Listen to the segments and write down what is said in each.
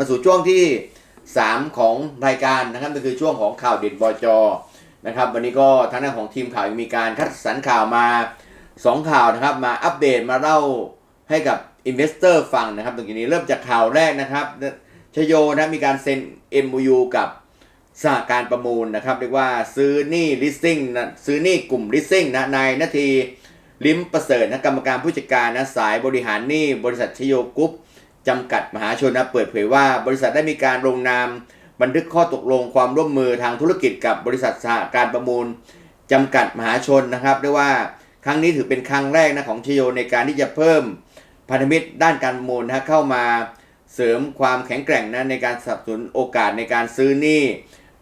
มาสู่ช่วงที่ 3 ของรายการนะครับก็คือช่วงของข่าวเด่นบจนะครับวันนี้ก็ทางด้านของทีมข่าวมีการคัดสรรข่าวมา 2 ข่าวนะครับ มาอัปเดตมาเล่าให้กับอินเวสเตอร์ฟังนะครับตรงนี้เริ่มจากข่าวแรกนะครับชโยนะมีการเซ็น MOU กับสหการประมูลนะครับเรียกว่าซื้อนี้ leasing นะซื้อนี้กลุ่ม leasing นะนายนาที ลิมประเสริฐนะกรรมการผู้จัดการนะสายบริหารนี้บริษัทชโยกรุ๊ป จำกัดมหาชนนะเปิดเผยว่าบริษัทได้มีการลงนาม บันทึกข้อตกลงความร่วมมือทางธุรกิจกับบริษัทสหการประมูลจำกัดมหาชนนะครับเรียว่าครั้งนี้ถือเป็นครั้งแรกนะของชโยในการที่จะเพิ่มพันธมิตรด้านการประมูลนะเข้ามาเสริมความแข็งแกร่งนะในการสนับสนุนโอกาสในการซื้อหนี้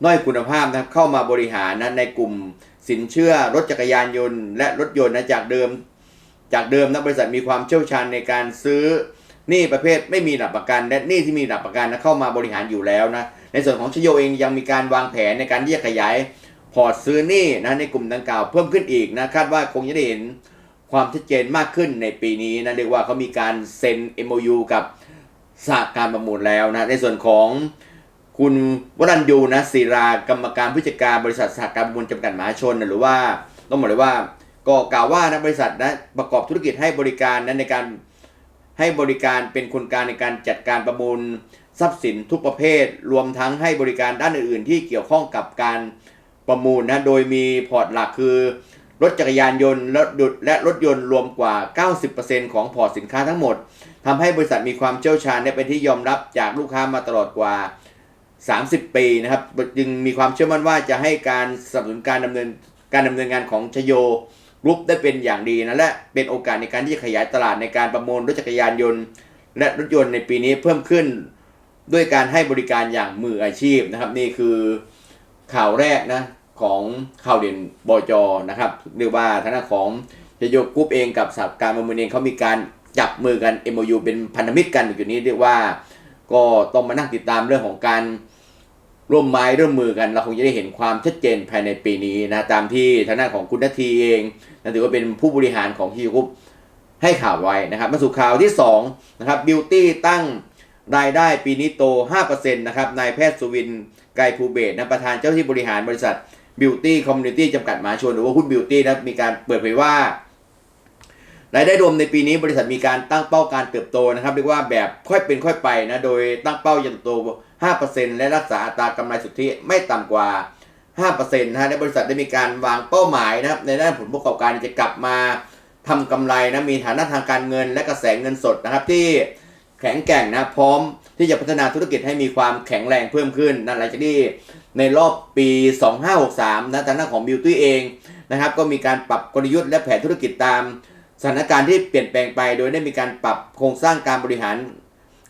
น้อยคุณภาพนะครับเข้ามาบริหารนะในกลุ่มสินเชื่อรถจักรยานยนต์ และรถยนต์นะจากเดิม จากเดิมนะบริษัทมีความเชี่ยวชาญในการซื้อ หนี้ประเภทไม่มีหลักประกัน และหนี้ที่มีหลักประกันนะเข้ามาบริหารอยู่แล้วนะในส่วนของชโยเองยังมีการวางแผนในการที่จะขยายพอร์ตซื้อหนี้นะในกลุ่มดังกล่าวเพิ่มขึ้นอีกนะคาดว่าคงจะได้เห็นความชัดเจนมากขึ้นในปีนี้นะเรียกว่าเขามีการเซ็น MOU กับสหการประมูลแล้วนะในส่วนของคุณวรัญยูนะศิรากรรมการผู้จัดการบริษัทสหการประมูลจำกัดมหาชนนะหรือว่าต้องบอกเลยว่าก็กล่าวว่านะบริษัทนะประกอบธุรกิจให้บริการนะในการ ให้บริการเป็นคนกลางในการจัดการประมูลทรัพย์สินทุกประเภท รวมทั้งให้บริการด้านอื่นๆ ที่เกี่ยวข้องกับการประมูลนะ โดยมีพอร์ตหลักคือ รถจักรยานยนต์และดุดและรถยนต์รวมกว่า 90%ของพอร์ตสินค้าทั้งหมดทำให้บริษัทมีความเชี่ยวชาญและเป็นที่ยอมรับจากลูกค้ามาตลอดกว่า 30 ปีนะครับ จึงมีความเชื่อมั่นว่าจะให้การสนับสนุนการดำเนินการดำเนินงานของชโย กรุ๊ปได้เป็นอย่างดีนะและเป็นโอกาสในการที่จะขยายตลาดในการประมูลรถจักรยานยนต์ และรถยนต์ในปีนี้เพิ่มขึ้น ด้วยการให้บริการอย่างมืออาชีพนะครับ นี่คือข่าวแรกนะของข่าวเด่นบจนะครับเรียกว่าทางด้านของชโยกรุ๊ปเองกับสหการประมูลเองเขามีการจับมือกัน MOU เป็นพันธมิตรกันอยู่นี้เรียกว่าก็ต้องมานั่งติดตามเรื่องของการ ร่วมไม้ร่วมมือกัน เราคงจะได้เห็นความชัดเจนภายในปีนี้นะตามที่ทางด้านของคุณนาทีเองนะถือว่าเป็นผู้บริหารของทีคุปให้ข่าวไว้นะครับมาสู่ข่าวที่2นะครับบิวตี้ตั้งรายได้ปีนี้โต 5%นะครับนายแพทย์สุวินไกรภูเบศนะประธานเจ้าที่บริหารบริษัทบิวตี้คอมมูนิตี้จำกัดมหาชนหรือว่าหุ้นบิวตี้นะมีการเปิดเผยว่ารายได้รวมในปีนี้บริษัทมีการตั้งเป้าการเติบโตนะครับเรียกว่าแบบค่อยเป็นค่อยไปนะโดยตั้งเป้าจะเติบโต 5%และรักษาอัตรากำไรสุทธิไม่ต่ำกว่า 5%นะฮะในบริษัทได้มีการวางเป้าหมายนะครับในด้านผลประกอบการจะกลับมาทำกำไรนะมีฐานะทางการเงิน และกระแสเงินสดนะครับที่แข็งแกร่งนะพร้อมที่จะพัฒนาธุรกิจให้มีความแข็งแรงเพิ่มขึ้นนะหลังจากที่ในรอบปี 2563นะทางด้านของบิวตี้เองนะครับก็มีการปรับกลยุทธ์และแผนธุรกิจตามสถานการณ์ที่เปลี่ยนแปลงไป โดยได้มีการปรับโครงสร้างการบริหาร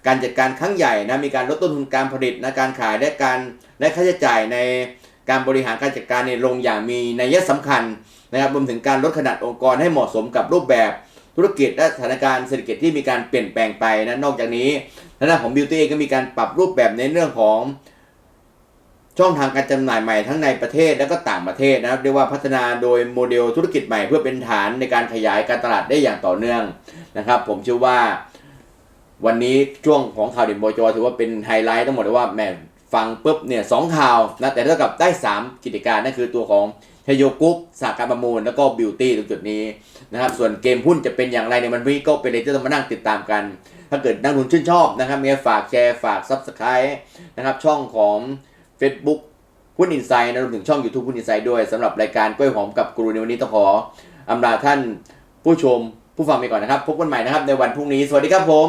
การจัดการครั้งใหญ่นะมีการลดต้นทุนการผลิตนะการขายและการและค่าใช้จ่ายในการบริหารการจัดการเนี่ยลงอย่างมีนัยสำคัญนะครับรวมถึงการลดขนาดองค์กรให้เหมาะสมกับรูปแบบธุรกิจและสถานการณ์เศรษฐกิจที่มีการเปลี่ยนแปลงไปนะนอกจากนี้ทางด้านของบิวตี้เองก็มีการปรับรูปแบบในเรื่องของช่องทางการจำหน่ายใหม่ทั้งในประเทศและก็ต่างประเทศนะครับเรียกว่าพัฒนาโดยโมเดลธุรกิจใหม่เพื่อเป็นฐานในการขยายการตลาดได้อย่างต่อเนื่องนะครับ ผมเชื่อว่า วันนี้ช่วงของข่าวเด่นบจถือว่าเป็นไฮไลท์ทั้งหมดเลยว่าแม่ฟังปุ๊บเนี่ยสองข่าวนะแต่เท่ากับได้ 3 กิจการนั่นคือตัวของชโยกรุ๊ปสาการประมูล แล้วก็บิวตี้ตรงจุดนี้นะครับส่วนเกมหุ้นจะเป็นอย่างไรในวันนี้ก็เป็นอะไรที่ต้องมานั่งติดตามกัน ถ้าเกิดนักลงทุนชื่นชอบนะครับมีฝากแชร์ฝากซับสไคร b e นะครับช่องของ Facebook หุ้นอินไซด์นะรวมถึงช่อง YouTube หุ้นอินไซด์ด้วยสำหรับรายการกล้วยหอมกับกรูในวันนี้ต้องขออำลาท่านผู้ชมผู้ฟังไปก่อนนะครับ พบกันใหม่นะครับในวันพรุ่งนี้สวัสดีครับผม